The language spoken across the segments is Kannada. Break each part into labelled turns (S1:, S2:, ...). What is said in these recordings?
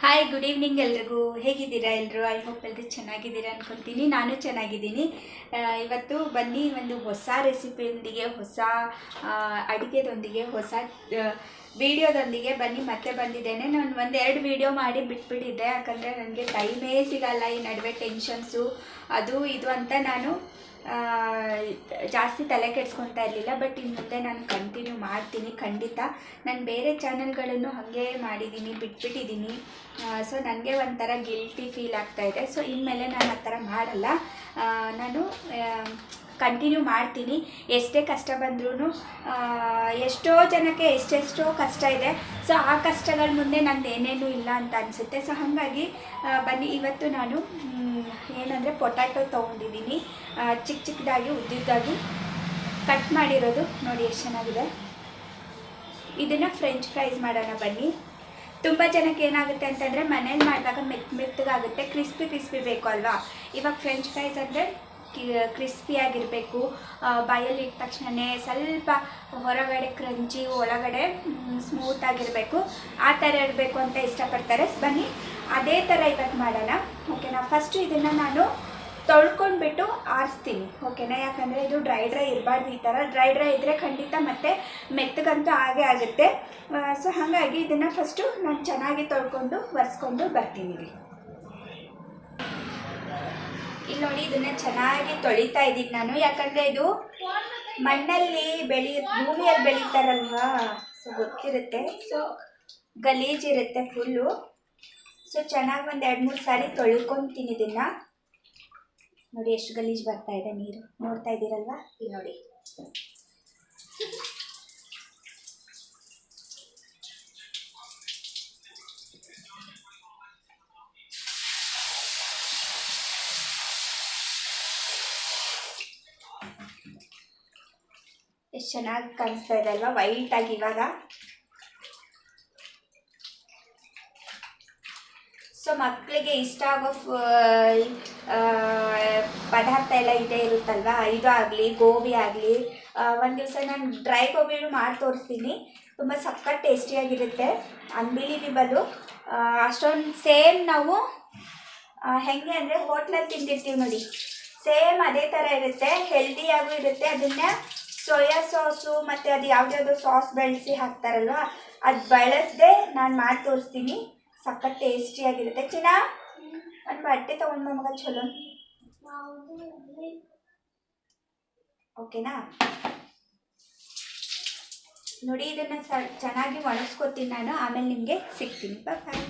S1: ಹಾಯ್ ಗುಡ್ ಈವ್ನಿಂಗ್ ಎಲ್ರಿಗೂ. ಹೇಗಿದ್ದೀರಾ ಎಲ್ಲರೂ ಐ ಹೋಪ್ ಎಲ್ಲರೂ ಚೆನ್ನಾಗಿದ್ದೀರಾ ಅಂದ್ಕೊಳ್ತೀನಿ ನಾನು ಚೆನ್ನಾಗಿದ್ದೀನಿ. ಇವತ್ತು ಬನ್ನಿ, ಒಂದು ಹೊಸ ರೆಸಿಪಿಯೊಂದಿಗೆ, ಹೊಸ ಅಡುಗೆದೊಂದಿಗೆ, ಹೊಸ ವಿಡಿಯೋದೊಂದಿಗೆ ಬನ್ನಿ. ಮತ್ತೆ ಬಂದಿದ್ದೇನೆ. ನಾನು ಒಂದೆರಡು ವಿಡಿಯೋ ಮಾಡಿ ಬಿಟ್ಬಿಟ್ಟಿದ್ದೆ. ಯಾಕಂದರೆ ನನಗೆ ಟೈಮೇ ಸಿಗಲ್ಲ. ಈ ನಡುವೆ ಟೆನ್ಷನ್ಸು ಅದು ಇದು ಅಂತ ನಾನು ಜಾಸ್ತಿ ತಲೆ ಕೆಡ್ಸ್ಕೊತಾ ಇರಲಿಲ್ಲ ಬಟ್ ಇನ್ನು ಮುಂದೆ ನಾನು ಕಂಟಿನ್ಯೂ ಮಾಡ್ತೀನಿ, ಖಂಡಿತ. ನಾನು ಬೇರೆ ಚಾನಲ್ಗಳನ್ನು ಹಾಗೆ ಮಾಡಿದ್ದೀನಿ, ಬಿಟ್ಬಿಟ್ಟಿದ್ದೀನಿ. ಸೊ ನನಗೆ ಒಂಥರ ಗಿಲ್ಟಿ ಫೀಲ್ ಆಗ್ತಾಯಿದೆ ಸೊ ಇನ್ಮೇಲೆ ನಾನು ಆ ಥರ ಮಾಡಲ್ಲ. ನಾನು ಕಂಟಿನ್ಯೂ ಮಾಡ್ತೀನಿ. ಎಷ್ಟೇ ಕಷ್ಟ ಬಂದ್ರೂ ಎಷ್ಟೋ ಜನಕ್ಕೆ ಎಷ್ಟೆಷ್ಟೋ ಕಷ್ಟ ಇದೆ. ಸೊ ಆ ಕಷ್ಟಗಳ ಮುಂದೆ ನಂದು ಏನೇನು ಇಲ್ಲ ಅಂತ ಅನಿಸುತ್ತೆ. ಸೊ ಹಾಗಾಗಿ ಬನ್ನಿ, ಇವತ್ತು ನಾನು ಏನಂದರೆ ಪೊಟ್ಯಾಟೊ ತೊಗೊಂಡಿದ್ದೀನಿ. ಚಿಕ್ಕ ಚಿಕ್ಕದಾಗಿ ಉದ್ದಿದ್ದಾಗಿ ಕಟ್ ಮಾಡಿರೋದು. ನೋಡಿ, ಎಷ್ಟು ಚೆನ್ನಾಗಿದೆ. ಇದನ್ನು ಫ್ರೆಂಚ್ ಫ್ರೈಸ್ ಮಾಡೋಣ ಬನ್ನಿ. ತುಂಬ ಜನಕ್ಕೆ ಏನಾಗುತ್ತೆ ಅಂತಂದರೆ ಮನೇಲಿ ಮಾಡಿದಾಗ ಮೆತ್ತ ಮೆತ್ತಗಾಗುತ್ತೆ. ಕ್ರಿಸ್ಪಿ ಕ್ರಿಸ್ಪಿ ಬೇಕು ಅಲ್ವಾ? ಇವಾಗ ಫ್ರೆಂಚ್ ಫ್ರೈಸ್ ಅಂದರೆ ಕ್ರಿಸ್ಪಿಯಾಗಿರಬೇಕು. ಬಾಯಲ್ಲಿ ಇಟ್ಟ ತಕ್ಷಣವೇ ಸ್ವಲ್ಪ ಹೊರಗಡೆ ಕ್ರಂಚಿ, ಒಳಗಡೆ ಸ್ಮೂತ್ ಆಗಿರಬೇಕು. ಆ ಥರ ಇರಬೇಕು ಅಂತ ಇಷ್ಟಪಡ್ತಾರೆ. ಬನ್ನಿ, ಅದೇ ಥರ ಇವತ್ತು ಮಾಡೋಣ. ಓಕೆನಾ ಫಸ್ಟು ಇದನ್ನು ನಾನು ತೊಳ್ಕೊಂಡ್ಬಿಟ್ಟು ಆರಿಸ್ತೀನಿ. ಓಕೆನಾ ಯಾಕಂದರೆ ಇದು ಡ್ರೈ ಡ್ರೈ ಇರಬಾರ್ದು ಈ ಥರ ಡ್ರೈ ಡ್ರೈ ಇದ್ದರೆ ಖಂಡಿತ ಮತ್ತೆ ಮೆತ್ತಗಂತೂ ಹಾಗೆ ಆಗುತ್ತೆ. ಸೊ ಹಾಗಾಗಿ ಇದನ್ನು ಫಸ್ಟು ನಾನು ಚೆನ್ನಾಗಿ ತೊಳ್ಕೊಂಡು, ಒರೆಸ್ಕೊಂಡು ಬರ್ತೀನಿ. ಇಲ್ಲಿ ನೋಡಿ, ಇದನ್ನ ಚೆನ್ನಾಗಿ ತೊಳಿತಾ ಇದ್ದೀನಿ ನಾನು. ಯಾಕಂದರೆ ಇದು ಮಣ್ಣಲ್ಲಿ ಬೆಳಿ, ಭೂಮಿಯಲ್ಲಿ ಬೆಳೀತಾರಲ್ವಾ? ಸೊ ಗೊತ್ತಿರುತ್ತೆ. ಸೊ ಗಲೀಜಿರುತ್ತೆ ಫುಲ್ಲು ಸೊ ಚೆನ್ನಾಗಿ ಒಂದು ಎರಡು ಮೂರು ಸಾರಿ ತೊಳ್ಕೊತೀನಿ ಇದನ್ನು. ನೋಡಿ, ಎಷ್ಟು ಗಲೀಜು ಬರ್ತಾ ಇದೆ ನೀರು. ನೋಡ್ತಾ ಇದ್ದೀರಲ್ವಾ? ಇಲ್ಲಿ ನೋಡಿ. ಚೆನ್ನಾಗಿ ಕಾಣಿಸ್ತಾ ಇದೆ ಅಲ್ವಾ? ವೈಟ್ ಆಗಿ ಇವಾಗ. ಸೊ ಮಕ್ಕಳಿಗೆ ಇಷ್ಟ ಆಗೋ ಪದಾರ್ಥ ಎಲ್ಲ ಇದೇ ಇರುತ್ತಲ್ವಾ? ಇದು ಆಗಲಿ, ಗೋಬಿ ಆಗಲಿ. ಒಂದು ದಿವಸ ನಾನು ಡ್ರೈ ಗೋಬಿನೂ ಮಾಡಿ ತೋರಿಸ್ತೀನಿ. ತುಂಬ ಸಖತ್ ಟೇಸ್ಟಿಯಾಗಿರುತ್ತೆ ಅನ್ಬಿಲಿವಿಬಲು ಅಷ್ಟೊಂದು ಸೇಮ್ ನಾವು ಹೆಂಗೆ ಅಂದರೆ ಹೋಟ್ಲಲ್ಲಿ ತಿಂದಿರ್ತೀವಿ ನೋಡಿ. ಸೇಮ್ ಅದೇ ಥರ ಇರುತ್ತೆ. ಹೆಲ್ದಿಯಾಗೂ ಇರುತ್ತೆ. ಅದನ್ನ ಸೋಯಾ ಸಾಸು ಮತ್ತು ಅದು ಯಾವುದ್ಯಾವುದೋ ಸಾಸ್ ಬೆಳೆಸಿ ಹಾಕ್ತಾರಲ್ವ, ಅದು ಬಳಸದೆ ನಾನು ಮಾಡಿ ತೋರಿಸ್ತೀನಿ. ಸಖತ್ ಟೇಸ್ಟಿಯಾಗಿರುತ್ತೆ ಚಿನ್ನ, ಒಂದು ಬಟ್ಟೆ ತೊಗೊಂಡು ಮಗ, ಚಲೋ. ಓಕೆನಾ ನೋಡಿ, ಇದನ್ನು ಸ ಚೆನ್ನಾಗಿ ಒಣಗಿಸ್ಕೊತೀನಿ ನಾನು, ಆಮೇಲೆ ನಿಮಗೆ ಸಿಗ್ತೀನಿ. ಬಾಯ್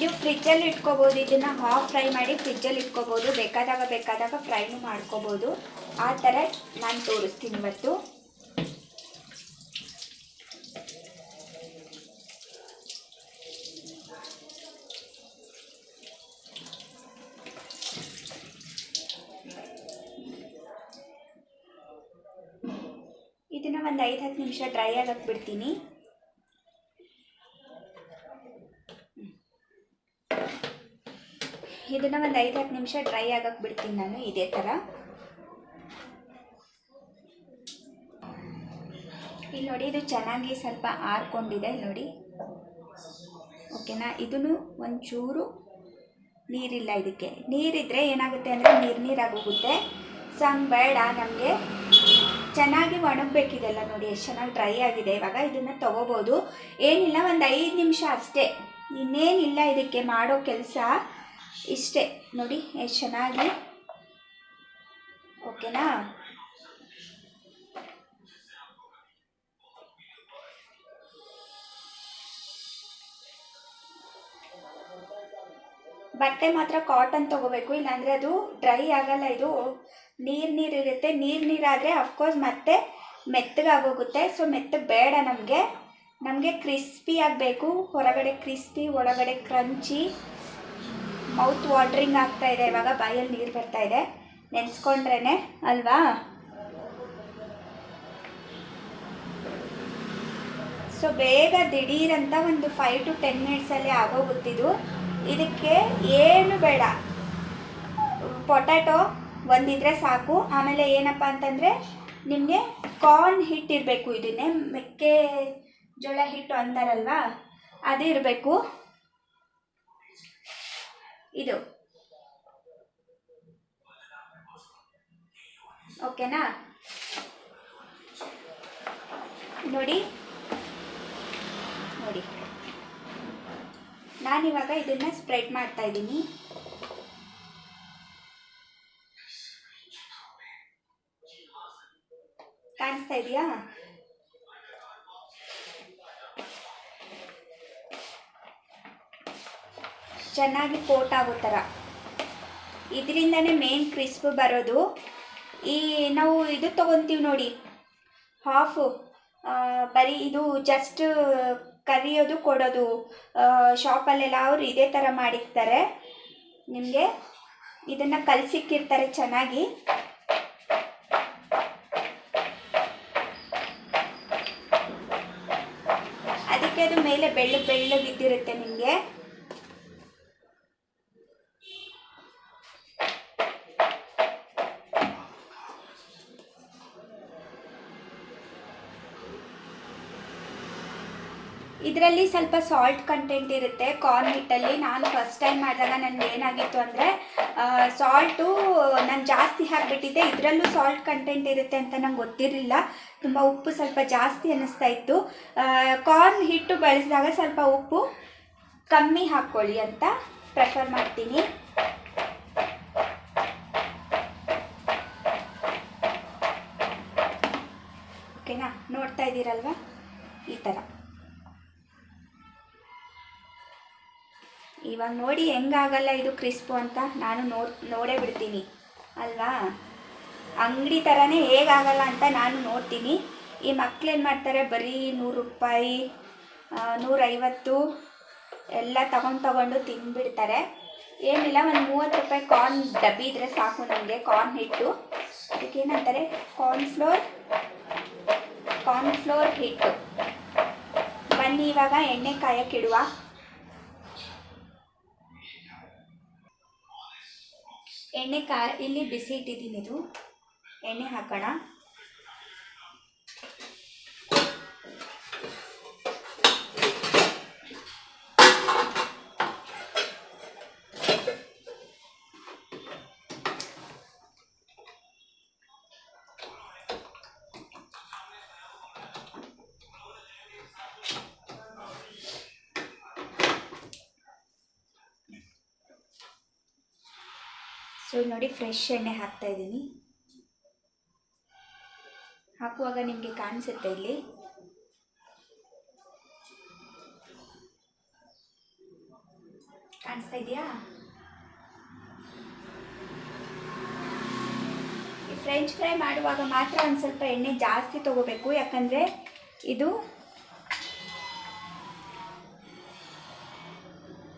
S1: ನೀವು ಫ್ರಿಜ್ಜಲ್ಲಿ ಇಟ್ಕೋಬೋದು, ಇದನ್ನು ಹಾಫ್ ಫ್ರೈ ಮಾಡಿ ಫ್ರಿಜ್ಜಲ್ಲಿ ಇಟ್ಕೋಬೋದು, ಬೇಕಾದಾಗ ಬೇಕಾದಾಗ ಫ್ರೈನೂ ಮಾಡ್ಕೋಬೋದು. ಆ ಥರ ನಾನು ತೋರಿಸ್ತೀನಿ ಇವತ್ತು. ಇದನ್ನು ಒಂದು ಐದು ಹತ್ತು ನಿಮಿಷ ಡ್ರೈ ಆಗಕ್ಕೆ ಬಿಡ್ತೀನಿ. ಇದನ್ನು ಒಂದು ಐದು ಹತ್ತು ನಿಮಿಷ ಡ್ರೈ ಆಗಕ್ಕೆ ಬಿಡ್ತೀನಿ ನಾನು ಇದೇ ಥರ ಇಲ್ಲಿ ನೋಡಿ, ಇದು ಚೆನ್ನಾಗಿ ಸ್ವಲ್ಪ ಆರ್ಕೊಂಡಿದೆ, ನೋಡಿ. ಓಕೆನಾ? ಇದನ್ನು ಒಂಚೂರು ನೀರಿಲ್ಲ ಇದಕ್ಕೆ. ನೀರಿದ್ದರೆ ಏನಾಗುತ್ತೆ ಅಂದರೆ ನೀರು ನೀರಾಗೋಗುತ್ತೆ. ಹಂಗೆ ಬೇಡ ನಮಗೆ. ಚೆನ್ನಾಗಿ ಒಣಗಬೇಕಿದೆಲ್ಲ ನೋಡಿ, ಎಷ್ಟು ಚೆನ್ನಾಗಿ ಡ್ರೈ ಆಗಿದೆ. ಇವಾಗ ಇದನ್ನು ತೊಗೋಬೋದು. ಏನಿಲ್ಲ, ಒಂದು ಐದು ನಿಮಿಷ ಅಷ್ಟೇ. ಇನ್ನೇನಿಲ್ಲ ಇದಕ್ಕೆ ಮಾಡೋ ಕೆಲಸ. ಇಷ್ಟೇ. ನೋಡಿ ಎಷ್ಟು ಚೆನ್ನಾಗಿ. ಓಕೆನಾ? ಬಟ್ಟೆ ಮಾತ್ರ ಕಾಟನ್ ತೊಗೋಬೇಕು, ಇಲ್ಲಾಂದರೆ ಅದು ಡ್ರೈ ಆಗಲ್ಲ ಇದು. ನೀರು ನೀರು ಇರುತ್ತೆ. ನೀರು ನೀರಾದರೆ ಅಫ್ಕೋರ್ಸ್ ಮತ್ತೆ ಮೆತ್ತಗಾಗೋಗುತ್ತೆ. ಸೊ ಮೆತ್ತಗೆ ಬೇಡ ನಮಗೆ. ನಮಗೆ ಕ್ರಿಸ್ಪಿ ಆಗಬೇಕು. ಹೊರಗಡೆ ಕ್ರಿಸ್ಪಿ ಒಳಗಡೆ ಕ್ರಂಚಿ ಮೌತ್ ವಾಟ್ರಿಂಗ್ ಆಗ್ತಾ ಇದೆ. ಇವಾಗ ಬಾಯಲ್ಲಿ ನೀರು ಬರ್ತಾ ಇದೆ. ನೆನೆಸ್ಕೊಂಡ್ರೇ ಅಲ್ವಾ? ಸೊ ಬೇಗ ದಿಢೀರಂತ ಒಂದು ಫೈವ್ ಟು ಟೆನ್ ಮಿನಿಟ್ಸಲ್ಲಿ ಆಗೋಗುತ್ತಿದ್ದು ಇದಕ್ಕೆ ಏನು ಬೇಡ. ಪೊಟ್ಯಾಟೊ ಒಂದಿದ್ರೆ ಸಾಕು. ಆಮೇಲೆ ಏನಪ್ಪ ಅಂತಂದರೆ, ನಿಮಗೆ ಕಾರ್ನ್ ಹಿಟ್ಟು ಇರಬೇಕು. ಇದನ್ನೇ ಮೆಕ್ಕೆ ಜೋಳ ಹಿಟ್ಟು ಅಂತಾರಲ್ವಾ? ಅದು ಇರಬೇಕು. ಇದು. ಓಕೆನಾ ನೋಡಿ. ನೋಡಿ. ನಾನಿವಾಗ ಇದನ್ನು ಸ್ಪ್ರೆಡ್ ಮಾಡ್ತಾ ಇದ್ದೀನಿ. ಕಾಣಿಸ್ತಾ ಇದೆಯಾ? ಚೆನ್ನಾಗಿ ಕೋಟ್ ಆಗೋ ಥರ. ಇದರಿಂದನೇ ಮೇನ್ ಕ್ರಿಸ್ಪ್ ಬರೋದು. ಈ ನಾವು ಇದು ತೊಗೊತೀವಿ ನೋಡಿ. ಹಾಫು ಬರೀ ಇದು ಜಸ್ಟ್ ಕರಿಯೋದು, ಕೊಡೋದು. ಶಾಪಲ್ಲೆಲ್ಲ ಅವರು ಇದೇ ಥರ ಮಾಡಿರ್ತಾರೆ. ನಿಮಗೆ ಇದನ್ನು ಕಲಸಿಕ್ಕಿರ್ತಾರೆ ಚೆನ್ನಾಗಿ. ಅದಕ್ಕೆ ಅದು ಮೇಲೆ ಬೆಳ್ಳು ಬೆಳ್ಳಗಿದ್ದಿರುತ್ತೆ ನಿಮಗೆ. ಇದರಲ್ಲಿ ಸ್ವಲ್ಪ ಸಾಲ್ಟ್ ಕಂಟೆಂಟ್ ಇರುತ್ತೆ ಕಾರ್ನ್ ಹಿಟ್ಟಲ್ಲಿ. ನಾನು ಫಸ್ಟ್ ಟೈಮ್ ಮಾಡಿದಾಗ ನನಗೆ ಏನಾಗಿತ್ತು ಅಂದರೆ ಸಾಲ್ಟು ನಾನು ಜಾಸ್ತಿ ಹಾಕಿಬಿಟ್ಟಿದ್ದೆ ಇದರಲ್ಲೂ ಸಾಲ್ಟ್ ಕಂಟೆಂಟ್ ಇರುತ್ತೆ ಅಂತ ನಂಗೆ ಗೊತ್ತಿರಲಿಲ್ಲ. ತುಂಬ ಉಪ್ಪು ಸ್ವಲ್ಪ ಜಾಸ್ತಿ ಅನ್ನಿಸ್ತಾ ಇತ್ತು. ಕಾರ್ನ್ ಹಿಟ್ಟು ಬಳಸಿದಾಗ ಸ್ವಲ್ಪ ಉಪ್ಪು ಕಮ್ಮಿ ಹಾಕ್ಕೊಳ್ಳಿ ಅಂತ ಪ್ರೆಫರ್ ಮಾಡ್ತೀನಿ ಓಕೆನಾ ನೋಡ್ತಾ ಇದ್ದೀರಲ್ವಾ ಈ ಥರ ಇವಾಗ ನೋಡಿ ಹೆಂಗಾಗಲ್ಲ ಇದು ಕ್ರಿಸ್ಪು ಅಂತ. ನಾನು ನೋಡ್, ನೋಡೇ ಬಿಡ್ತೀನಿ. ಅಲ್ವಾ? ಅಂಗಡಿ ಥರನೇ ಹೇಗಾಗಲ್ಲ ಅಂತ ನಾನು ನೋಡ್ತೀನಿ. ಈ ಮಕ್ಳು ಏನು ಮಾಡ್ತಾರೆ? ಬರೀ ನೂರು ರೂಪಾಯಿ ನೂರೈವತ್ತು ಎಲ್ಲ ತಗೊಂಡು ತಗೊಂಡು ತಿಂದ್ಬಿಡ್ತಾರೆ ಏನಿಲ್ಲ, ಒಂದು ಮೂವತ್ತು ರೂಪಾಯಿ ಕಾರ್ನ್ ಡಬ್ಬಿ ಇದ್ರೆ ಸಾಕು ನಮಗೆ ಕಾರ್ನ್ ಹಿಟ್ಟು. ಅದಕ್ಕೇನಂತಾರೆ? ಕಾರ್ನ್ಫ್ಲೋರ್ ಕಾರ್ನ್ಫ್ಲೋರ್ ಹಿಟ್ಟು. ಬನ್ನಿ ಇವಾಗ ಎಣ್ಣೆ ಕಾಯಕ್ಕಿಡುವ ಎಣ್ಣೆ ಕಾ ಇಲ್ಲಿ ಬಿಸಿ ಇಟ್ಟಿದ್ದೀನಿ ಇದು. ಎಣ್ಣೆ ಹಾಕೋಣ. ಸೊ ನೋಡಿ ಫ್ರೆಶ್ ಎಣ್ಣೆ ಹಾಕ್ತಾ ಇದ್ದೀನಿ. ಹಾಕುವಾಗ ನಿಮಗೆ ಕಾಣಿಸುತ್ತೆ ಇಲ್ಲಿ. ಕಾಣಿಸ್ತಾ ಇದೆಯಾ? ಫ್ರೆಂಚ್ ಫ್ರೈ ಮಾಡುವಾಗ ಮಾತ್ರ ಒಂದು ಸ್ವಲ್ಪ ಎಣ್ಣೆ ಜಾಸ್ತಿ ತಗೋಬೇಕು, ಯಾಕಂದರೆ ಇದು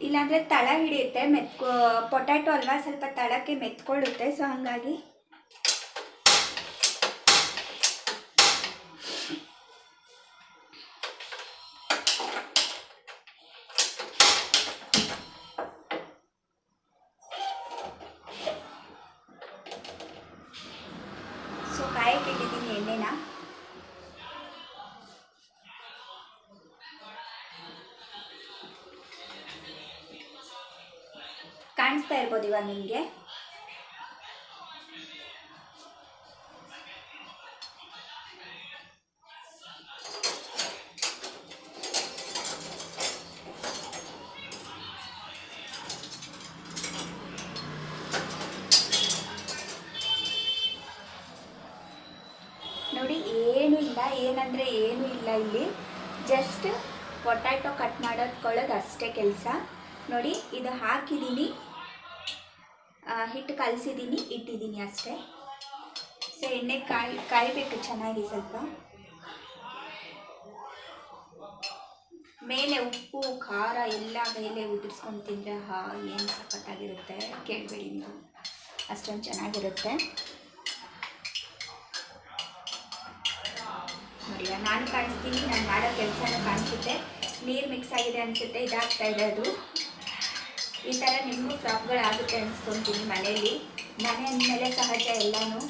S1: ಇಲ್ಲಾಂದರೆ ತಳ ಹಿಡಿಯುತ್ತೆ ಮೆತ್ಕೊ ಪೊಟ್ಯಾಟೊ ಅಲ್ವಾ ಸ್ವಲ್ಪ ತಳಕ್ಕೆ ಮೆತ್ಕೊಳ್ಳುತ್ತೆ ಸೊ ಹಾಗಾಗಿ ಕಾಣಿಸ್ತಾ ಇರ್ಬೋದು ಇವಾಗ ನಿಮಗೆ? ನೋಡಿ, ಏನು ಇಲ್ಲ, ಏನಂದರೆ ಏನು ಇಲ್ಲ ಇಲ್ಲಿ. ಜಸ್ಟ್ ಪೊಟ್ಯಾಟೊ ಕಟ್ ಮಾಡೋದ್ಕೊಳ್ಳೋದು ಅಷ್ಟೇ ಕೆಲಸ. ನೋಡಿ, ಇದು ಹಾಕಿದ್ದೀನಿ ಆ, ಹಿಟ್ಟು ಕಲಸಿದ್ದೀನಿ ಅಷ್ಟೇ. ಸೊ ಎಣ್ಣೆ ಕಾಯಿ, ಕಾಯಬೇಕು ಚೆನ್ನಾಗಿ ಸ್ವಲ್ಪ. ಮೇಲೆ ಉಪ್ಪು, ಖಾರ ಎಲ್ಲ ಮೇಲೆ ಉದುರಿಸ್ಕೊಂಡು ತಿಂದರೆ ಹಾ, ಏನು ಸಖತ್ತಾಗಿರುತ್ತೆ ಕೇಳಬೇಡಿ ನೀವು. ಅಷ್ಟೊಂದು ಚೆನ್ನಾಗಿರುತ್ತೆ. ನೋಡಿಲ್ಲ ನಾನು ಕಾಣಿಸ್ತೀನಿ, ನಾನು ಮಾಡೋ ಕೆಲಸನೂ ಕಾಣಿಸುತ್ತೆ. ನೀರು ಮಿಕ್ಸ್ ಆಗಿದೆ ಅನಿಸುತ್ತೆ, ಇದಾಗ್ತಾ ಇದೆ ಅದು ಈ ಥರ ನಿಮಗೂ ಫ್ರಾಪ್ಗಳಾಗುತ್ತೆ ಅನ್ಸ್ಕೊತೀನಿ ಮನೇಲಿ. ಮನೆ ಮೇಲೆ ಸಹಜ ಎಲ್ಲನೂ.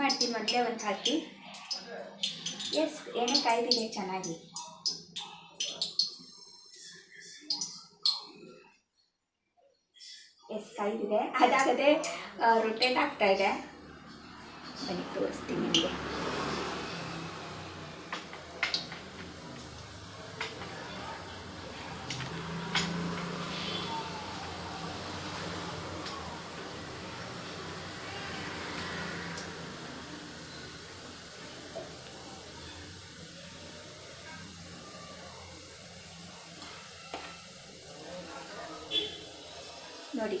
S1: ಮಾಡ್ತೀನಿ ಮೊದಲೇ ಒಂದು ಹಾಕಿ ಎಸ್ ಎಣ್ಣೆ ಕಾಯ್ದಿದೆ ಚೆನ್ನಾಗಿ. ಎಸ್ ಕಾಯ್ದಿದೆ. ಅದಾಗದೆ ರೊಟೇಟ್ ಆಗ್ತಾ ಇದೆ. ಬನ್ನಿ ತೋರಿಸ್ತೀನಿ ನಿಮಗೆ. ನೋಡಿ.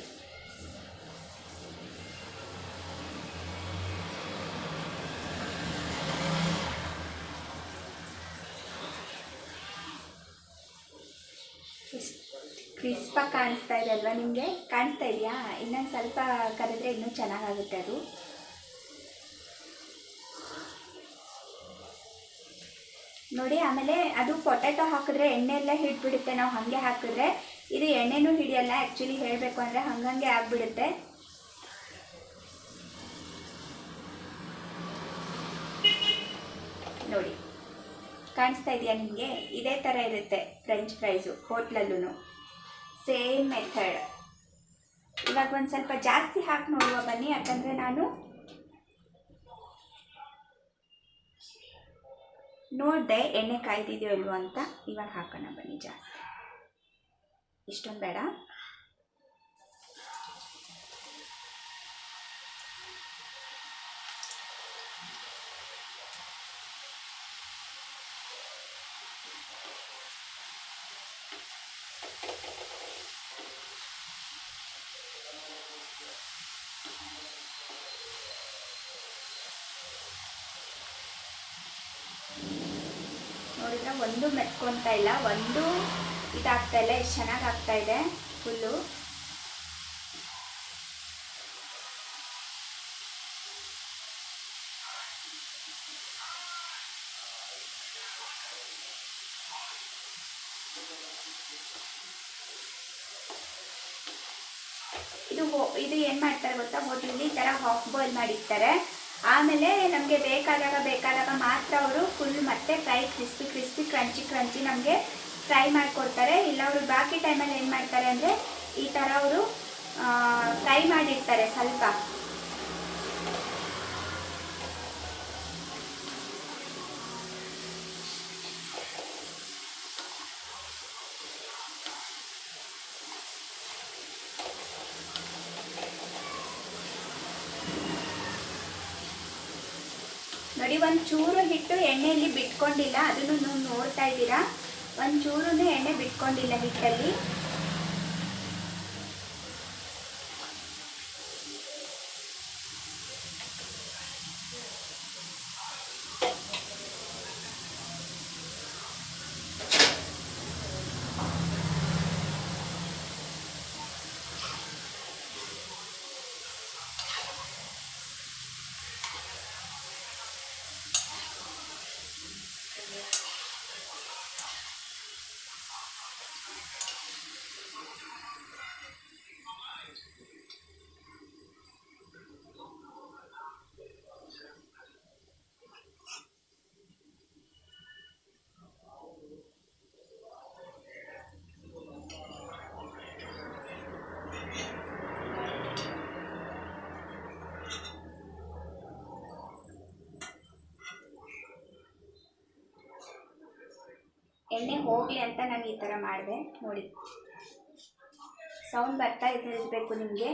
S1: ಕ್ರಿಸ್ಪಾಗಿ ಕಾಣಿಸ್ತಾ ಇದೆ ಅಲ್ವಾ ನಿಮಗೆ? ಕಾಣಿಸ್ತಾ ಇದೆಯಾ? ಇನ್ನೊಂದು ಸ್ವಲ್ಪ ಕರೆದ್ರೆ ಇನ್ನೂ ಚೆನ್ನಾಗಾಗುತ್ತೆ ಅದು. ನೋಡಿ, ಆಮೇಲೆ ಅದು ಪೊಟ್ಯಾಟೊ ಹಾಕಿದ್ರೆ ಎಣ್ಣೆ ಎಲ್ಲ ಹಿಡ್ಬಿಡುತ್ತೆ ನಾವು ಹಾಗೆ ಹಾಕಿದ್ರೆ ಇದು ಎಣ್ಣೆನೂ ಹಿಡಿಯಲ್ಲ ಆ್ಯಕ್ಚುಲಿ ಹೇಳಬೇಕು ಅಂದರೆ ಹಂಗಂಗೆ ಆಗಿಬಿಡುತ್ತೆ. ನೋಡಿ, ಕಾಣಿಸ್ತಾ ಇದೆಯಾ ನಿಮಗೆ? ಇದೇ ಥರ ಇರುತ್ತೆ ಫ್ರೆಂಚ್ ಫ್ರೈಸು ಹೋಟ್ಲಲ್ಲೂ ಸೇಮ್ ಮೆಥಡ್ ಇವಾಗ ಒಂದು ಸ್ವಲ್ಪ ಜಾಸ್ತಿ ಹಾಕಿ ನೋಡುವ ಬನ್ನಿ, ಯಾಕಂದರೆ ನಾನು ನೋಡಿದೆ ಎಣ್ಣೆ ಕಾಯ್ದಿದೆಯೋ ಇಲ್ವೋ ಅಂತ ಇವಾಗ ಹಾಕೋಣ ಬನ್ನಿ ಜಾಸ್ತಿ. ಇಷ್ಟೊಂದು ಬೇಡ. ಒಂದು ಮೆತ್ಕೊತಾ ಇಲ್ಲ, ಒಂದು ಇದಾಗ್ತಾ ಇಲ್ಲ, ಎಷ್ಟು ಚೆನ್ನಾಗಿ ಆಗ್ತಾ ಇದೆ ಫುಲ್ಲು ಇದು ಇದು ಏನು ಮಾಡ್ತಾರೆ ಗೊತ್ತಾ? ಹೋಟೆಲ್ ಈ ತರ ಹಾಫ್ ಬಾಯ್ಲ್ ಮಾಡಿರ್ತಾರೆ. ಆಮೇಲೆ ನಮಗೆ ಬೇಕಾದಾಗ ಬೇಕಾದಾಗ ಮಾತ್ರ ಅವರು ಫುಲ್ ಮತ್ತೆ fry crispy crispy crunchy crunchy ನಮಗೆ ಫ್ರೈ ಮಾಡಿಕೊಡ್ತಾರೆ. ಇಲ್ಲ ಅವರು ಬಾಕಿ ಟೈಮಲ್ಲಿ ಏನು ಮಾಡ್ತಾರೆ ಅಂದರೆ ಈ ಥರ ಅವರು ಫ್ರೈ ಮಾಡಿರ್ತಾರೆ ಸ್ವಲ್ಪ. ನೋಡಿ ಒಂದು ಚೂರು ಹಿಟ್ಟು ಎಣ್ಣೆಯಲ್ಲಿ ಬಿಟ್ಕೊಂಡಿಲ್ಲ, ಅದನ್ನು ನೀವು ನೋಡ್ತಾ ಇದ್ದೀರಾ? ಒಂದು ಚೂರು ಎಣ್ಣೆ ಬಿಟ್ಕೊಂಡಿಲ್ಲ ಹಿಟ್ಟಲ್ಲಿ. ಎಣ್ಣೆ ಹೋಗಲಿ ಅಂತ ನಾನು ಈ ಥರ ಮಾಡಿದೆ. ನೋಡಿ. ಸೌಂಡ್ ಬರ್ತಾ ಇರಬೇಕು ನಿಮಗೆ.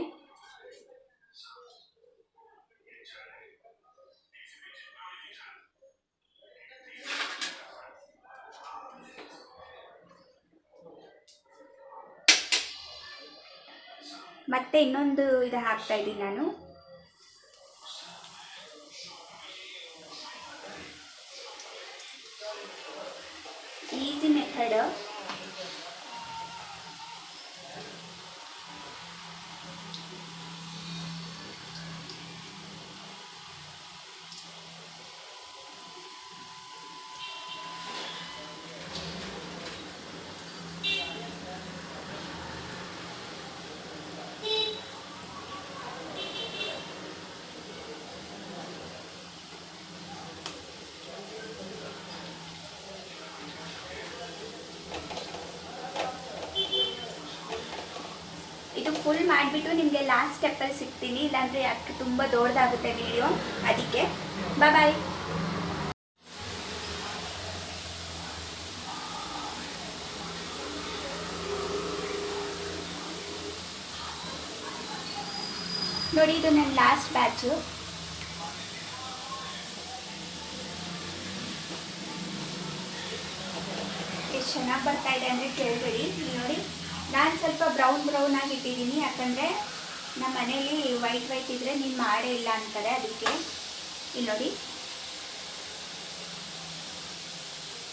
S1: ಮತ್ತೆ ಇನ್ನೊಂದು ಇದು ಹಾಕ್ತಾ ಇದ್ದೀನಿ ನಾನು. ಮಾಡಿಬಿಟ್ಟು ನಿಮಗೆ ಲಾಸ್ಟ್ ಸ್ಟೆಪ್ಪಲ್ಲಿ ಸಿಗ್ತೀನಿ, ಇಲ್ಲಾಂದರೆ ಯಾಕೆ ತುಂಬ ದೊಡ್ಡದಾಗುತ್ತೆ ವಿಡಿಯೋ ಅದಕ್ಕೆ ಬಾಯ್ ನೋಡಿ, ಇದು ನನ್ನ ಲಾಸ್ಟ್ ಬ್ಯಾಚು ಎಷ್ಟು ಚೆನ್ನಾಗಿ ಬರ್ತಾ ಇದೆ ಅಂದರೆ ಕೇಳಬೇಡಿ. ನೋಡಿ. ನಾನು ಸ್ವಲ್ಪ ಬ್ರೌನ್ ಬ್ರೌನ್ ಆಗಿ ಇಟ್ಟಿದ್ದೀನಿ, ಯಾಕಂದರೆ ನಮ್ಮ ಮನೇಲಿ ವೈಟ್ ವೈಟ್ ಇದ್ದರೆ ನೀನು ಮಾಡೇ ಇಲ್ಲ ಅಂತಾರೆ ಅದಕ್ಕೆ. ಇಲ್ಲಿ ನೋಡಿ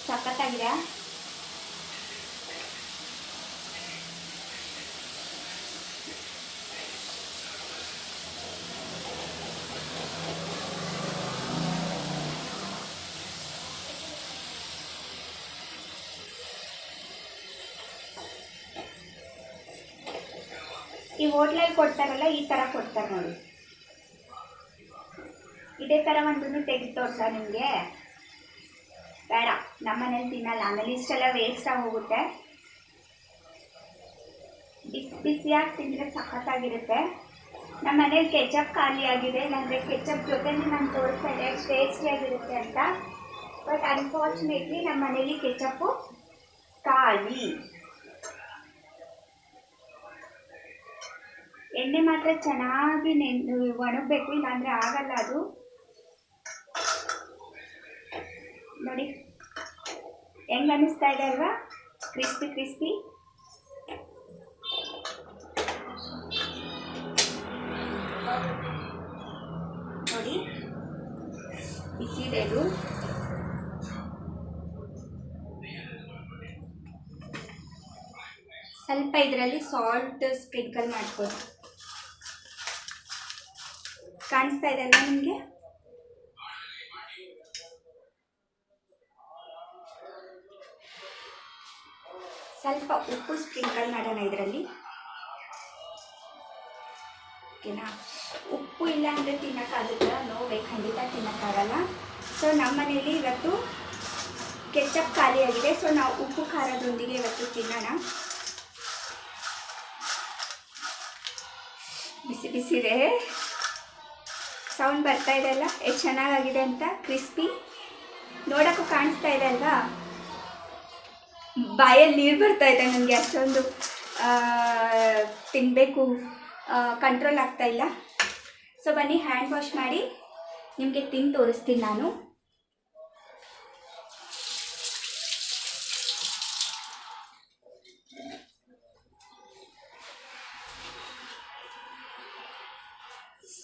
S1: ಸಖತ್ತಾಗಿದೆ ಈ ಹೋಟ್ಲಲ್ಲಿ ಕೊಡ್ತಾರಲ್ಲ, ಈ ಥರ ಕೊಡ್ತಾರೆ ನೋಡಿ. ಇದೇ ಥರ ಒಂದು ತೆಗೆದು ತೋರ್ಸ ನಿಮಗೆ? ಬೇಡ, ನಮ್ಮನೇಲಿ ತಿನ್ನಲ್ಲ. ಆಮೇಲೆ ಇಷ್ಟೆಲ್ಲ ವೇಸ್ಟ್ ಆಗಿ ಹೋಗುತ್ತೆ. ಬಿಸಿ ಬಿಸಿಯಾಗಿ ತಿಂದರೆ ಸಖತ್ತಾಗಿರುತ್ತೆ. ನಮ್ಮ ಮನೇಲಿ ಕೆಚಪ್ ಖಾಲಿ ಆಗಿದೆ, ಇಲ್ಲಾಂದರೆ ಕೆಚಪ್ ಜೊತೆನೇ ನಾನು ತೋರಿಸ್ತಾ ಇದ್ದೆ ಟೇಸ್ಟಿಯಾಗಿರುತ್ತೆ ಅಂತ. ಬಟ್ ಅನ್ಫಾರ್ಚುನೇಟ್ಲಿ ನಮ್ಮ ಮನೇಲಿ ಕೆಚಪ್ಪು ಖಾಲಿ. ಎಣ್ಣೆ ಮಾತ್ರ ಚೆನ್ನಾಗಿ ನೆನೆ, ಒಣಗಬೇಕು, ಇಲ್ಲಾಂದರೆ ಆಗಲ್ಲ ಅದು. ನೋಡಿ. ಹೆಂಗೆ ಅನ್ನಿಸ್ತಾ ಇದೆ ಅಲ್ವಾ? Crispy crispy. ನೋಡಿ. ಬಿಸಿದೆ ಸ್ವಲ್ಪ ಇದರಲ್ಲಿ ಸಾಲ್ಟ್ ಸ್ಪ್ರಿಂಕಲ್ ಮಾಡ್ಬೋದು ಕಾಣಿಸ್ತಾ ಇದೆ ನಿಮಗೆ? ಸ್ವಲ್ಪ ಉಪ್ಪು ಸ್ಪ್ರಿಂಕಲ್ ಮಾಡೋಣ ಇದರಲ್ಲಿ. ಓಕೆನಾ? ಉಪ್ಪು ಇಲ್ಲ ಅಂದರೆ ತಿನ್ನೋಕ್ಕಾಗುತ್ತಾ ನೋವೇ ಖಂಡಿತ ತಿನ್ನೋಕ್ಕಾಗಲ್ಲ ಸೊ ನಮ್ಮ ಮನೇಲಿ ಇವತ್ತು ಕೆಚಪ್ ಖಾಲಿಯಾಗಿದೆ. ಸೊ ನಾವು ಉಪ್ಪು ಖಾರದೊಂದಿಗೆ ಇವತ್ತು ತಿನ್ನೋಣ. ಬಿಸಿ ಬಿಸಿ ಇದೆ ಸೌಂಡ್ ಬರ್ತಾ ಇದೆ ಅಲ್ಲ ಎಷ್ಟು ಚೆನ್ನಾಗಾಗಿದೆ ಅಂತ? ಕ್ರಿಸ್ಪಿ ನೋಡೋಕ್ಕೂ ಕಾಣಿಸ್ತಾ ಇದೆ ಅಲ್ವಾ? ಬಾಯಲ್ಲಿ ನೀರು ಬರ್ತಾ ಇದೆ ನನಗೆ ಅಷ್ಟೊಂದು. ತಿನ್ನಬೇಕು ಕಂಟ್ರೋಲ್ ಆಗ್ತಾ ಇಲ್ಲ. ಸೊ ಬನ್ನಿ ಹ್ಯಾಂಡ್ ವಾಶ್ ಮಾಡಿ. ನಿಮಗೆ ತಿಂದು ತೋರಿಸ್ತೀನಿ ನಾನು.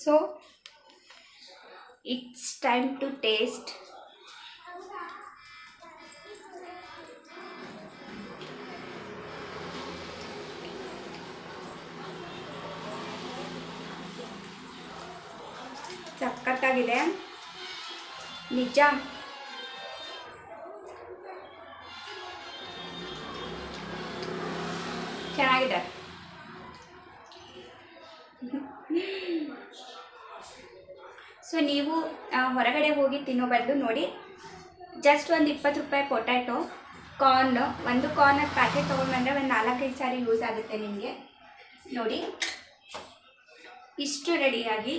S1: So it's time to taste. ಸಖತ್ತಾಗಿದೆ ನಿಜ ಸೊ ನೀವು ಹೊರಗಡೆ ಹೋಗಿ ತಿನ್ನೋ ಬದಲು ನೋಡಿ ಜಸ್ಟ್ ಒಂದು ಇಪ್ಪತ್ತು ರೂಪಾಯಿ ಪೊಟ್ಯಾಟೊ ಕಾರ್ನ್ ಒಂದು ಕಾರ್ನ್ ಪ್ಯಾಕೆಟ್ ತೊಗೊಂಡ್ಬಂದರೆ ಒಂದು ನಾಲ್ಕೈದು ಸಾರಿ ಯೂಸ್ ಆಗುತ್ತೆ ನಿಮಗೆ. ನೋಡಿ, ಇಷ್ಟು ರೆಡಿಯಾಗಿ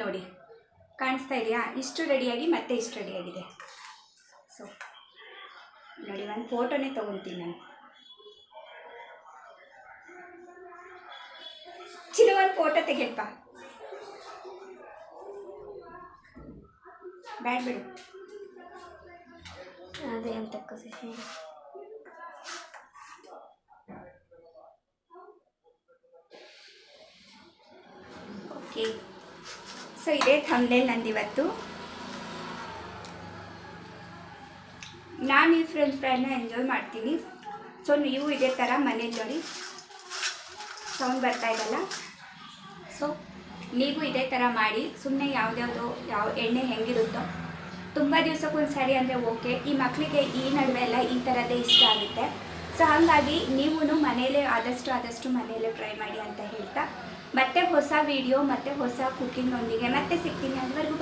S1: ನೋಡಿ, ಕಾಣಿಸ್ತಾ ಇದೆಯಾ? ಇಷ್ಟು ರೆಡಿಯಾಗಿ ಮತ್ತೆ ಇಷ್ಟು ರೆಡಿಯಾಗಿದೆ ಸೊ ನೋಡಿ, ಒಂದು ಫೋಟೋನೇ ತೊಗೊತೀನಿ ನಾನು. ಚಿನ್ನ ಒಂದು ಫೋಟೋ ತೆಗೆಯಪ್ಪ. ಬ್ಯಾಡ್ ಬಿಡು.
S2: ಅದೇ ಅಂತ ಖುಷಿ
S1: ಓಕೆ. ಸೊ ಇದೇ ಥಂಬ್ನೇಲ್ ನಂದಿವತ್ತು. ನಾನು ಈ ಫ್ರೆಂಚ್ ಫ್ರೈನ ಎಂಜಾಯ್ ಮಾಡ್ತೀನಿ. ಸೊ ನೀವು ಇದೇ ಥರ ಮನೇಲಿ ನೋಡಿ. ಸೌಂಡ್ ಬರ್ತಾ ಇದಲ್ಲ ಸೊ ನೀವು ಇದೇ ಥರ ಮಾಡಿ ಸುಮ್ಮನೆ ಯಾವುದ್ಯಾವುದೋ ಯಾವ ಎಣ್ಣೆ ಹೆಂಗಿರುತ್ತೋ ತುಂಬ ದಿವ್ಸಕ್ಕೊಂದು ಸಾರಿ ಅಂದರೆ ಓಕೆ. ಈ ಮಕ್ಕಳಿಗೆ ಈ ನಡುವೆ ಎಲ್ಲ ಈ ಥರದ್ದೇ ಇಷ್ಟ ಆಗುತ್ತೆ. ಸೊ ಹಾಗಾಗಿ ನೀವು ಮನೆಯಲ್ಲೇ ಆದಷ್ಟು ಆದಷ್ಟು ಮನೆಯಲ್ಲೇ ಟ್ರೈ ಮಾಡಿ ಅಂತ ಹೇಳ್ತಾ. ಮತ್ತೆ ಹೊಸ ವಿಡಿಯೋ ಮತ್ತೆ ಹೊಸ ಕುಕ್ಕಿಂಗ್ ಒಂದಿಗೆ ಮತ್ತೆ ಸಿಗ್ತೀನಿ. ಅದುವರೆಗೂ